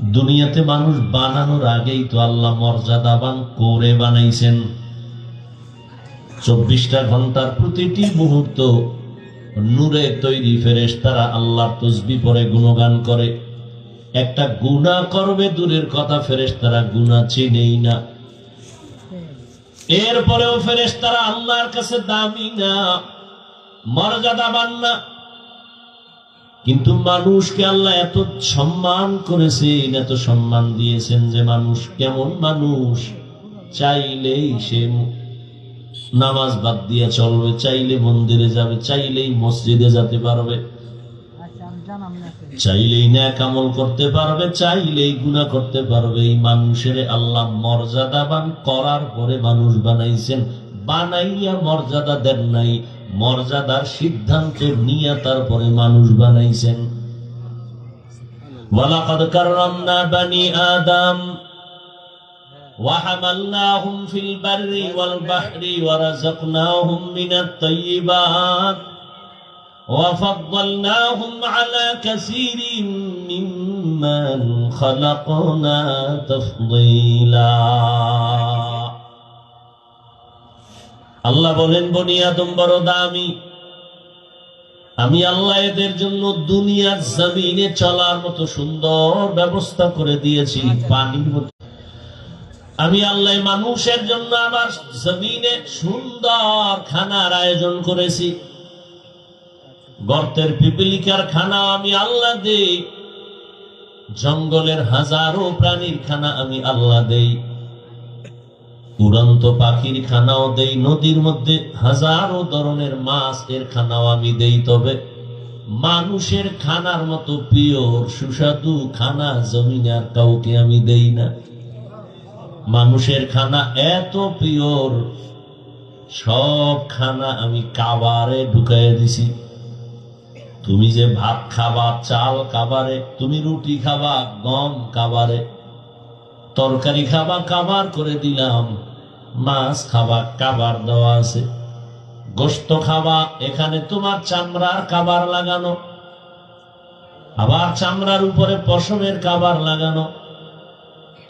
দুনিয়াতে মানুষ বানানোর আগেই তো আল্লাহ মর্যাদাবান করে বানাইছেন। চব্বিশটা ঘণ্টার প্রতিটি মুহূর্ত নূরে তৈরি ফেরেশ তারা আল্লাহর তসবি পরে গুণগান করে। একটা গুণা করবে দূরের কথা ফেরেশ তারা গুণা চিনেই না। এরপরেও ফেরেশ তারা আল্লাহর কাছে দামি না মর্যাদাবান না। কিন্তু মানুষকে আল্লাহ এত সম্মান করেছেন এত সম্মান দিয়েছেন যে মানুষ কেমন মানুষ। চাইলেই সে নামাজ বাদ দিয়ে চলবে চাইলে মন্দিরে যাবে চাইলেই মসজিদে যেতে পারবে। চাইলেই ন্যাক আমল করতে পারবে চাইলেই গুণা করতে পারবে। এই মানুষের আল্লাহ মর্যাদাবান করার পরে মানুষ বানাইছেন। বানাইয়া মর্যাদা দেন নাই মর্যাদার সিদ্ধান্ত নিয়ে তারপরে মানুষ বানাইছেন ওয়ালাকাদ কাররামনা বানি আদম وحملناهم في البر والبحر ورزقناهم من الطيبات وفضلناهم على كثير ممن خلقنا تفضيلا আল্লাহ বলেন, বনি আদম বড় দামি। আমি আল্লাহ এদের জন্য দুনিয়ার জমিনে চলার মতো সুন্দর ব্যবস্থা করে দিয়েছি, পানির মতো আমি আল্লাহ মানুষের জন্য আমার জমিনে সুন্দর খানার আয়োজন করেছি। গর্তের পিপিলিকার খানা আমি আল্লাহ দেই। জঙ্গলের হাজারো প্রাণীর খানা আমি আল্লাহ দেই। উড়ন্ত পাখির খানাও দেই, নদীর মধ্যে হাজারো ধরনের মাছ, এর খানাও আমি দেই। তবে মানুষের খানার মতো পিওর, সুস্বাদু খানা জমিনে আর কাউকে আমি দেই না। মানুষের খানা এত পিওর, সব খানা আমি কাবারে ঢুকাইয়া দিছি। তুমি যে ভাত খাবা, চাল কাবারে, তুমি রুটি খাবা, গম কাবারে, তরকারি খাবা, কাবার করে দিলাম। মাছ খাবা কাবার দেওয়া আছে। গোস্ত খাবা, এখানে তোমার চামড়ার কাবার লাগানো। আবার চামড়ার উপরে পশমের কাবার লাগানো।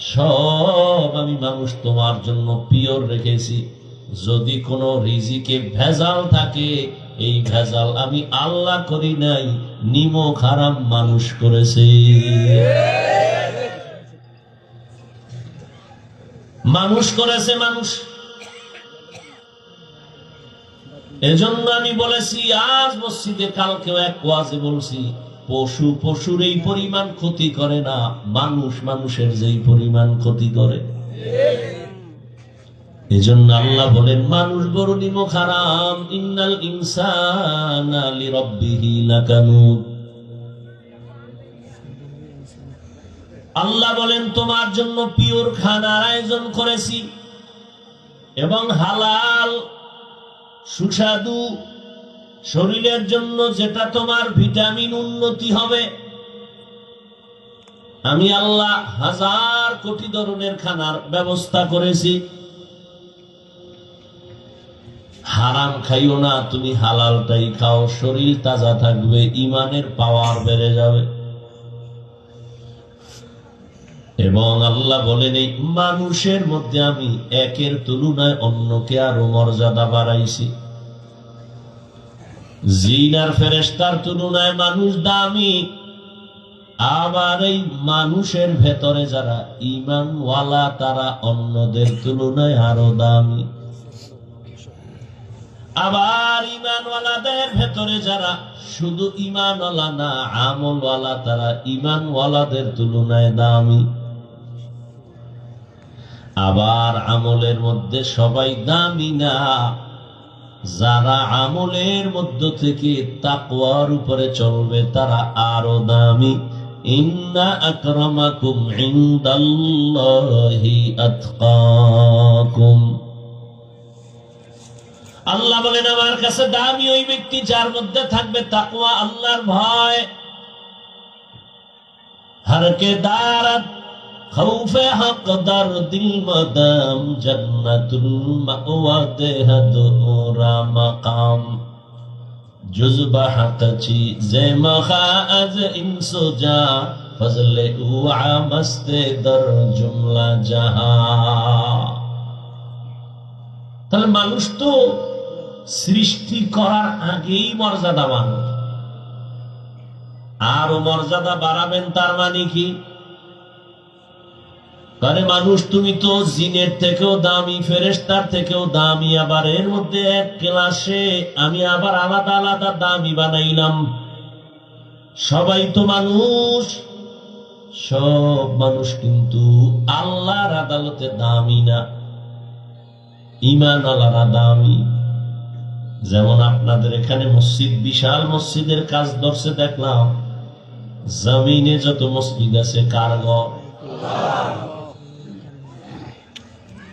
সব আমি মানুষ তোমার জন্য পিওর রেখেছি। যদি কোনো রিজিকে ভেজাল থাকে, এই ভেজাল আমি আল্লাহ করি নাই নিমক হারাম মানুষ করেছে। মানুষ করেছে মানুষ। এজন্য আমি বলেছি, আজ মসজিদে কালকেও এক ওয়াজে বলছি, পশু পশুর এই পরিমাণ ক্ষতি করে না, মানুষ মানুষের যেই পরিমাণ ক্ষতি করে। এজন্য আল্লাহ বলেন, মানুষ বড় নিমক হারাম, ইন্নাল ইনসানা লিরাব্বিহি লাকানুদ আল্লাহ বলেন, তোমার জন্য পিওর খানার আয়োজন করেছি এবং হালাল, সুস্বাদু, শরীরের জন্য যেটা তোমার ভিটামিন উন্নতি হবে। আমি আল্লাহ হাজার কোটি ধরনের খানার ব্যবস্থা করেছি। হারাম খাইও না, তুমি হালালটাই খাও, শরীর তাজা থাকবে, ইমানের পাওয়ার বেড়ে যাবে। এবং আল্লাহ বলেন, এই মানুষের মধ্যে আমি একের তুলনায় অন্যকে আরও মর্যাদা বাড়াইছি। জিনার ফেরেস্তার তুলনায় মানুষ দামি। আবার এই মানুষের ভেতরে যারা ইমানওয়ালা তারা অন্যদের তুলনায় আরও দামি। আবার ইমানওয়ালাদের ভেতরে যারা শুধু ইমানওয়ালা না, আমলওয়ালা, তারা ইমানওয়ালাদের তুলনায় দামি। আবার আমলের মধ্যে সবাই দামি না। যারা আমলের মধ্য থেকে তাকওয়ার উপরে চলবে, তারা আরও দামি। ইন্না আকরামাকুম ইনদাল্লাহি আতকাকুম। আল্লাহ বলেন, আমার কাছে দামি ওই ব্যক্তি যার মধ্যে থাকবে তাকওয়া, আল্লাহর ভয়। হরকে দারাত خوف حق در دل مدام جنت المأوا ده دورا مقام جز بحق چیز مخا از این سجا ফজলে উআ মস্তে দর জুমলা জাহা তাহলে মানুষ তো সৃষ্টি করার আগেই মর্যাদা মানুষ আরো মর্যাদা বাড়াবেন তার মানে কি আরে মানুষ, তুমি তো জিনের থেকেও দামি ফেরেস্তার থেকেও দামি, আবার এর মধ্যে এক ক্লাসে আমি আবার আলাদা আলাদা দামি বানাইলাম। সবাই তো মানুষ, সব মানুষ কিন্তু আল্লাহর আদালতে দামি না ইমান আলারা দামি। যেমন আপনাদের এখানে মসজিদ, বিশাল মসজিদের কাজ ধরছে, দেখলাম। জমিনে যত মসজিদ আছে, কার ঘর?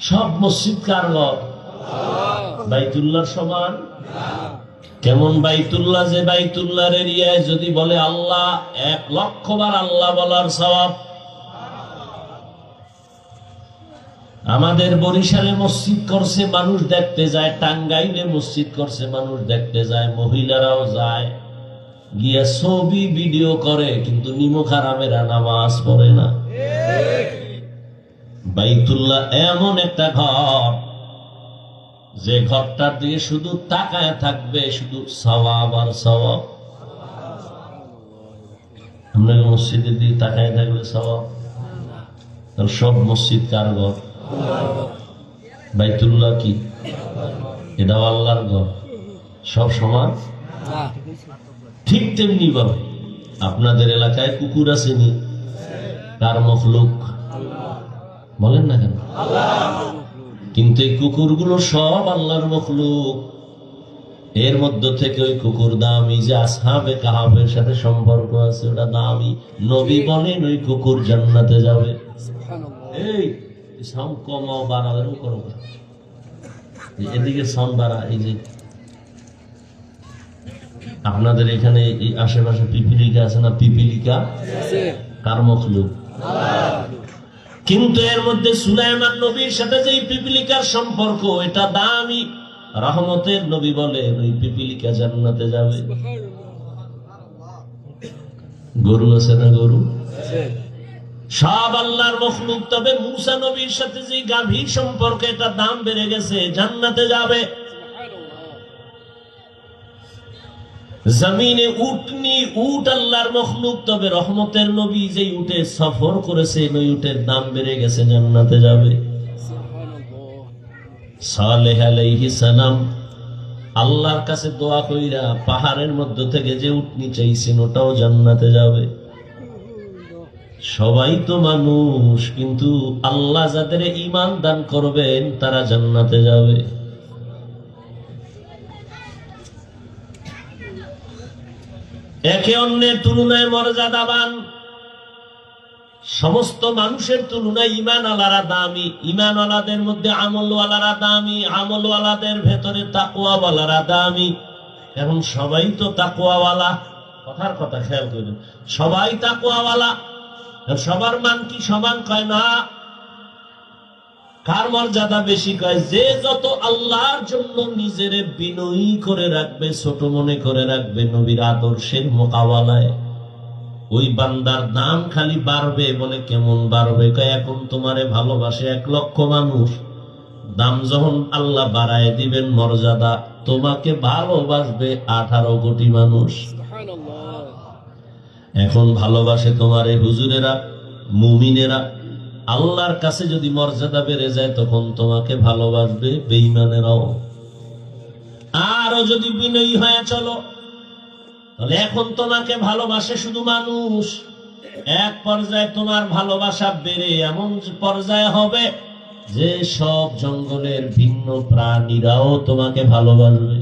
সব মসজিদ কার ঘর? বাইতুল্লাহর সমান? কেমন বাইতুল্লাহ যে বাইতুল্লাহর এরিয়ায় যদি বলে আল্লাহ, এক লক্ষ বার আল্লাহ বলার সবাব আমাদের বরিশালে মসজিদ করছে, মানুষ দেখতে যায়। টাঙ্গাইলে মসজিদ করছে, মানুষ দেখতে যায়। মহিলারাও যায়। গিয়া ছবি, ভিডিও করে, কিন্তু নিমখ আরামেরা নামাজ পড়ে না। বাইতুল্লাহ এমন একটা ঘর, যে ঘরটার দিকে শুধু তাকায় থাকবে, শুধু সওয়াব আর সওয়াব। আপনাকে মসজিদের দিকে তাকায় থাকবে সওয়াব? তাহলে সব মসজিদ কার ঘর? বাইতুল্লাহ কি? এটাও আল্লাহর ঘর। সব সমান? ঠিক তেমনি ভাবে। আপনাদের এলাকায় কুকুর আসেনি কার মখলুক? বলেন না কেন? কিন্তু এই কুকুরগুলো সব আল্লাহর মখলুক। এর মধ্য থেকে ওই কুকুর দামি যে আসহাবে কাহাবের সাথে সম্পর্ক আছে, ওটা দামি। নবী বলেন ওই কুকুর জান্নাতে যাবে। এই সাউন্ড কমাও, বাড়াও করো। এদিকে সাউন্ড বাড়া এই যে। আপনাদের এখানে এই আশেপাশে পিপিলিকা আছে না? পিপিলিকা? কার মখলুক? কিন্তু এর মধ্যে সুলাইমান নবীর সাথে যে পিপিলিকার সম্পর্ক এটা দামি। রহমতের নবী বলে ওই পিপিলিকা জান্নাতে যাবে। গরু আছে না গরু? সব আল্লাহর মখলুক। তবে মুসা নবীর সাথে যে গাভীর সম্পর্ক এটা দাম বেড়ে গেছে। জান্নাতে যাবে। জমিনে উটনি, উট আল্লাহর মখলুক, তবে রহমতের নবী যে উটে সফর করেছে, ওই উটের দাম বেড়ে গেছে, জান্নাতে যাবে। সালেহ আল্লাহর কাছে দোয়া কইরা পাহাড়ের মধ্য থেকে যে উটনি চাইছেন, ওটাও জান্নাতে যাবে। সবাই তো মানুষ, কিন্তু আল্লাহ যাদের ইমান দান করবেন, তারা জান্নাতে যাবে। একে অন্যের তুলনায় মর্যাদাবান। সমস্ত মানুষের তুলনায় ইমান আলারা দামি। ইমান আলাদের মধ্যে আমলওয়ালারা দামি, আমলওয়ালাদের ভেতরে তাকুয়াওয়ালারা দামি। এখন সবাই তো তাকুয়াওয়ালা কথার কথা খেয়াল করবেন সবাই তাকুয়াওয়ালা সবার মান কি সমান কয় না? কার মর্যাদা বেশি কয়? যে যত আল্লাহর জন্য নিজের বিনয়ী করে রাখবে ছোট মনে করে রাখবে নবীর আদর্শের মোকাবেলায় ওই বান্দার দাম খালি বাড়বে বলে কেমন বাড়বে? কয় এখন তোমারে ভালোবাসে এক লক্ষ মানুষ। দাম যখন আল্লাহ বাড়ায় দিবেন মর্যাদা তোমাকে ভালোবাসবে আঠারো কোটি মানুষ। এখন ভালোবাসে তোমারে হুজুরেরা মুমিনেরা আল্লাহর কাছে যদি মর্যাদা বেড়ে যায়, তখন তোমাকে ভালোবাসবে বেইমানেরাও আরও যদি বিনয়ী হয়ে চলো, তাহলে এখন তোমাকে ভালোবাসে শুধু মানুষ। এক পর্যায়ে তোমার ভালোবাসা বেড়ে এমন পর্যায়ে হবে যে সব জঙ্গলের ভিন্ন প্রাণীরাও তোমাকে ভালোবাসবে।